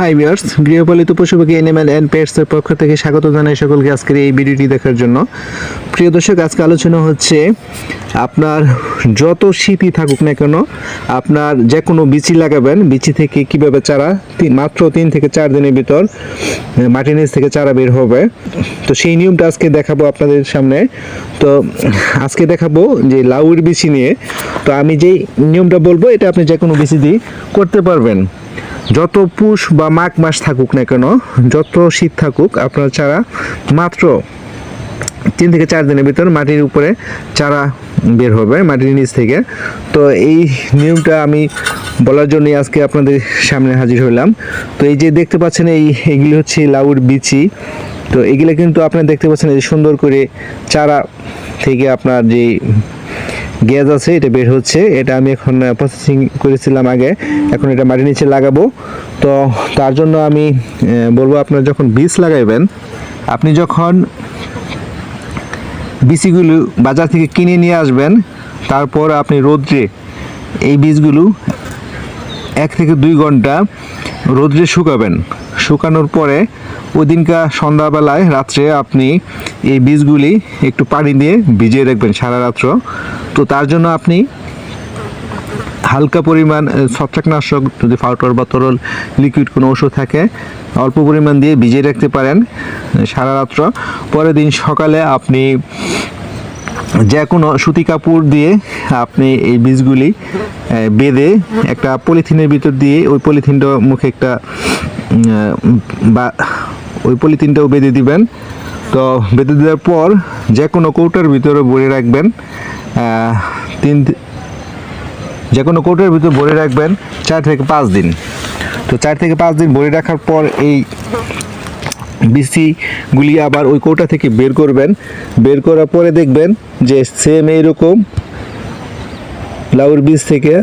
Hi viewers গৃহপালিত পশু পাখি অ্যানিম্যাল অ্যান্ড পেটসের পক্ষ থেকে স্বাগত জানাই সকলকে আজকের এই ভিডিওটি দেখার জন্য। প্রিয় দর্শক, আজকে আলোচনা হচ্ছে আপনার যত শীতই থাকুক না কেন, আপনার যে কোনো বিচি লাগাবেন। বিচি থেকে কীভাবে চারা মাত্র তিন থেকে চার দিনের ভিতর মাটির নিচ থেকে চারা বের হবে। তো সেই নিয়মটা আজকে দেখাবো আপনাদের সামনে। তো আজকে দেখাবো যে লাউয়ের বিচি নিয়ে। তো আমি যেই নিয়মটা বলব, এটা আপনি যে কোনো বিচি দিয়ে করতে পারবেন। যত পুষ বা মাঘ মাস থাকুক না কেন, যত শীত থাকুক, আপনার চারা মাত্র তিন থেকে চার দিনের ভিতর মাটির উপরে চারা বের হবে, মাটির নিচ থেকে। তো এই নিয়মটা আমি বলার জন্যই আজকে আপনাদের সামনে হাজির হলাম তো এই যে দেখতে পাচ্ছেন, এই এগুলি হচ্ছে লাউর বিচি। তো এগুলো কিন্তু আপনারা দেখতে পাচ্ছেন, এই সুন্দর করে চারা থেকে আপনার যে গ্যাস আছে, এটা বের হচ্ছে। এটা আমি এখন প্রসেসিং করেছিলাম আগে। এখন এটা মাটির নিচে লাগাবো। তো তার জন্য আমি বলব আপনার যখন বীজ লাগাইবেন, আপনি যখন বীজগুলো বাজার থেকে কিনে নিয়ে আসবেন, তারপর আপনি রোদ্রে এই বীজগুলো এক থেকে দুই ঘণ্টা রোদ্রে শুকাবেন। শুকানোর পরে ওই দিনকার সন্ধ্যাবেলায় রাত্রে আপনি এই বীজগুলি একটু পানি দিয়ে ভিজিয়ে রাখবেন সারা রাত্র। তো তার জন্য আপনি হালকা পরিমাণ ছত্রাকনাশক, যদি ফাউটার বা তরল লিকুইড কোনো ওষুধ থাকে, অল্প পরিমাণ দিয়ে ভিজিয়ে রাখতে পারেন সারা রাত্র। পরের দিন সকালে আপনি যে কোনো সুতি কাপড় দিয়ে আপনি এই বীজগুলি বেঁধে একটা পলিথিনের ভিতর দিয়ে ওই পলিথিনটা মুখে একটা বা ওই পলিথিনটাও বেঁধে দিবেন। তো বেঁধে দেওয়ার পর যে কোনো কৌটার ভিতরে ভরে রাখবেন তিন যে কোনো কৌটার ভিতরে ভরে রাখবেন চার থেকে পাঁচ দিন। তো চার থেকে পাঁচ দিন ভরে রাখার পর এই বিসিগুলি আবার ওই কৌটা থেকে বের করবেন। বের করার পরে দেখবেন যে সেম এইরকম লাউর বীজ থেকে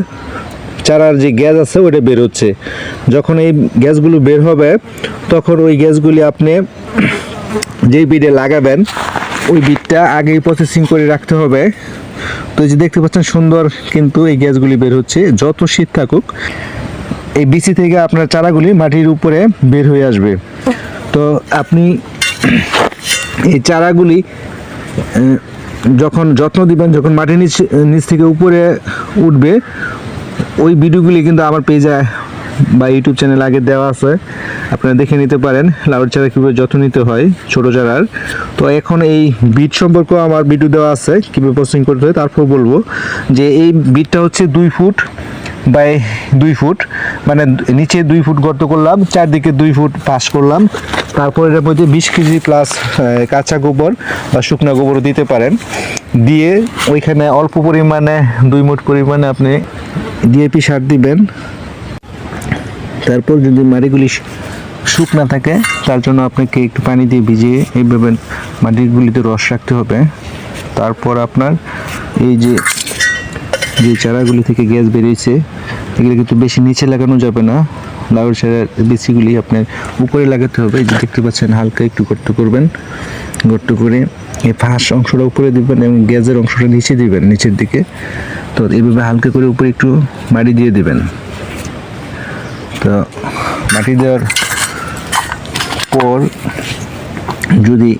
চারার যে গ্যাস আছে ওটা বের হচ্ছে। যখন এই গ্যাসগুলো বের হবে, তখন ওই গ্যাসগুলি আপনি যেই বিডে লাগাবেন, ওই বিটটা আগেই প্রসেসিং করে রাখতে হবে। তো যে দেখতে পাচ্ছেন সুন্দর কিন্তু এই গ্যাসগুলি বের হচ্ছে, যত শীত থাকুক, এই বিচি থেকে আপনার চারাগুলি মাটির উপরে বের হয়ে আসবে। তো আপনি এই চারাগুলি যখন যত্ন দিবেন, যখন মাটির নিচ নিচ থেকে উপরে উঠবে ওই ভিডিওগুলি কিন্তু আমার পেজে বা ইউটিউব চ্যানেল আগে দেওয়া আছে। আপনারা দেখে নিতে পারেন লাউর চারা কীভাবে যত্ন নিতে হয় ছোটো চারার তো এখন এই বিট সম্পর্কেও আমার ভিডিও দেওয়া আছে, কীভাবে প্রসেসিং করতে হয় তারপর বলব যে এই বিটটা হচ্ছে দুই ফুট বাই দুই ফুট মানে নিচে দুই ফুট গর্ত করলাম, চারদিকে দুই ফুট পাশ করলাম। তারপর এর মধ্যে বিশ কেজি প্লাস কাঁচা গোবর বা শুকনো গোবরও দিতে পারেন। দিয়ে ওইখানে অল্প পরিমাণে, দুই মুঠ পরিমাণে আপনি ডিএপি সার দিবেন। তারপর যদি মাটিগুলি শুকনা থাকে, তার জন্য আপনাকে একটু পানি দিয়ে ভিজিয়ে এইভাবে মাটিগুলিতে রস রাখতে হবে। তারপর আপনার এই যে যে চারাগুলি থেকে গ্যাস বেরিয়েছে, এগুলো কিন্তু বেশি নিচে লাগানো যাবে না। লাউর চারার বেশিগুলি আপনার উপরে লাগাতে হবে। যে দেখতে পাচ্ছেন, হালকা একটু গর্ত করবেন। গর্ত করে এই ফাঁস অংশটা উপরে দিবেন এবং গ্যাসের অংশটা নিচে দিবেন, নিচের দিকে। তো এইভাবে হালকা করে উপরে একটু মাটি দিয়ে দিবেন। তো মাটি দেওয়ার পর যদি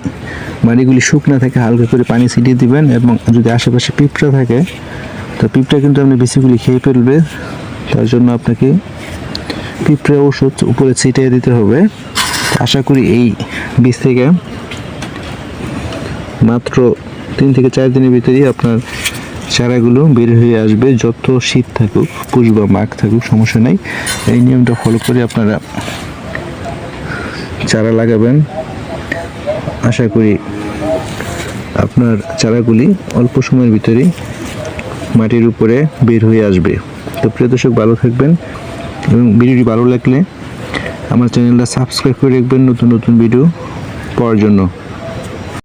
মাটিগুলি শুকনা থাকে, হালকা করে পানি ছিটিয়ে দিবেন এবং যদি আশেপাশে পিঁপড়া থাকে, তো পিঁপড়া কিন্তু আপনি বেশিগুলি খেয়ে ফেলবে। তার জন্য আপনাকে পিঁপড়া ওষুধ উপরে ছিটিয়ে দিতে হবে। আশা করি এই বীজ থেকে মাত্র তিন থেকে চার দিনের ভিতরেই আপনার চারাগুলো বের হয়ে আসবে। যত শীত থাকুক, পুষ বা মাঘ থাকুক, সমস্যা নেই। এই নিয়মটা ফলো করে আপনারা চারা লাগাবেন। আশা করি আপনার চারাগুলি অল্প সময়ের ভিতরেই মাটির উপরে বের হয়ে আসবে। তো প্রিয় দর্শক, ভালো থাকবেন এবং ভিডিওটি ভালো লাগলে আমার চ্যানেলটা সাবস্ক্রাইব করে রাখবেন নতুন নতুন ভিডিও পাওয়ার জন্য।